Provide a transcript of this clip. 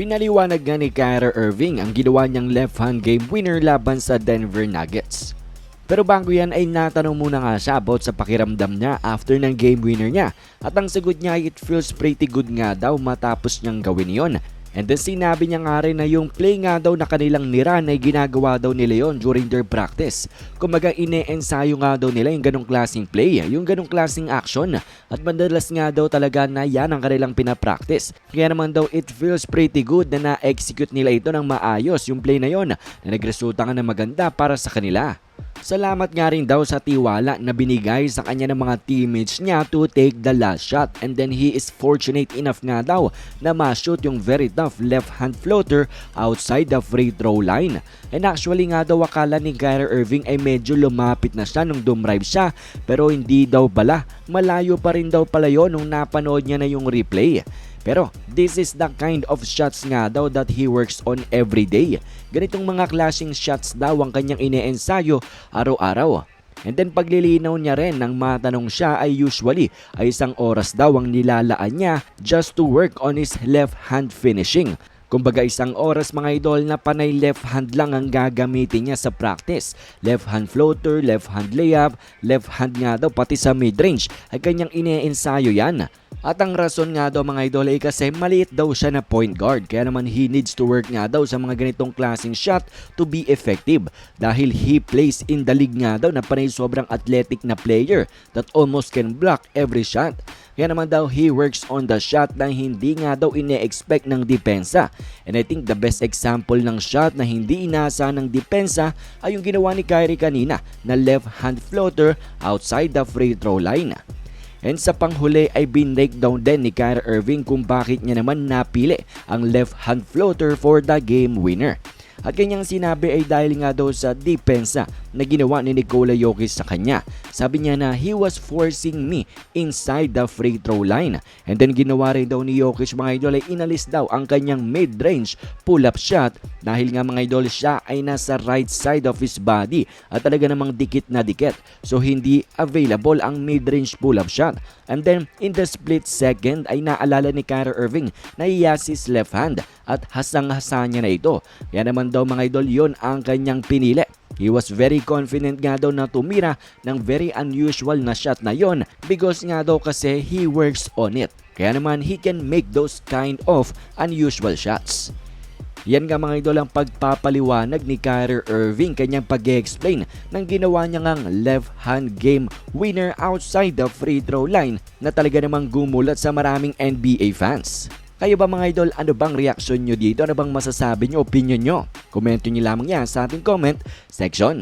Pinaliwanag nga ni Kyrie Irving ang ginawa niyang left-hand game winner laban sa Denver Nuggets. Pero bago yan ay natanong muna nga siya about sa pakiramdam niya after ng game winner niya at ang sagot niya ay it feels pretty good nga daw matapos niyang gawin yon. And then sinabi niya nga rin na yung play nga daw na kanilang niran ay ginagawa daw nila yon during their practice. Kumaga ine-ensayo nga daw nila yung ganong klaseng play, yung ganong klaseng action at madalas nga daw talaga na yan ang kanilang pinapractice. Kaya naman daw it feels pretty good na na-execute nila ito ng maayos yung play na yon na nagresulta nga na maganda para sa kanila. Salamat nga rin daw sa tiwala na binigay sa kanya ng mga teammates niya to take the last shot and then he is fortunate enough nga daw na ma-shoot yung very tough left hand floater outside the free throw line. And actually nga daw akala ni Kyrie Irving ay medyo lumapit na siya nung dumrive siya pero hindi daw pala. Malayo pa rin daw pala yon nung napanood niya na yung replay. Pero this is the kind of shots nga daw that he works on every day. Ganitong mga klaseng shots daw ang kanyang ineensayo araw-araw. And then paglilinaw niya rin nang matanong siya ay usually ay isang oras daw ang nilalaan niya just to work on his left hand finishing. Kumbaga isang oras mga idol na panay left hand lang ang gagamitin niya sa practice. Left hand floater, left hand layup, left hand nga daw pati sa mid-range ay kanyang ine-ensayo yan. At ang rason nga daw mga idol ay kasi maliit daw siya na point guard kaya naman he needs to work nga daw sa mga ganitong klaseng shot to be effective dahil he plays in the league nga daw na panay sobrang athletic na player that almost can block every shot. Kaya naman daw he works on the shot na hindi nga daw ine-expect ng depensa. And I think the best example ng shot na hindi inasa ng depensa ay yung ginawa ni Kyrie kanina na left hand floater outside the free throw line. And sa panghuli ay bin-breakdown din ni Kyrie Irving kung bakit niya naman napili ang left hand floater for the game winner. At kanyang sinabi ay dahil nga daw sa depensa na ginawa ni Nikola Jokic sa kanya. Sabi niya na he was forcing me inside the free throw line. And then ginawa rin daw ni Jokic mga idol ay inalis daw ang kanyang mid-range pull-up shot dahil nga mga idol siya ay nasa right side of his body at talaga namang dikit na dikit. So hindi available ang mid-range pull-up shot. And then in the split second ay naalala ni Kyrie Irving na iyasis left hand at hasang-hasa niya na ito. Kaya naman daw mga idol yon ang kanyang pinili. He was very confident nga daw na tumira ng very unusual na shot na yon because nga daw kasi he works on it. Kaya naman he can make those kind of unusual shots. Yan nga mga idol ang pagpapaliwanag ni Kyrie Irving kanyang pag explain ng ginawa niya ngang left hand game winner outside the free throw line na talaga namang gumulat sa maraming NBA fans. Kayo ba mga idol, ano bang reaksyon nyo dito? Ano bang masasabi nyo, opinion nyo? Komento nyo lamang yan sa ating comment section.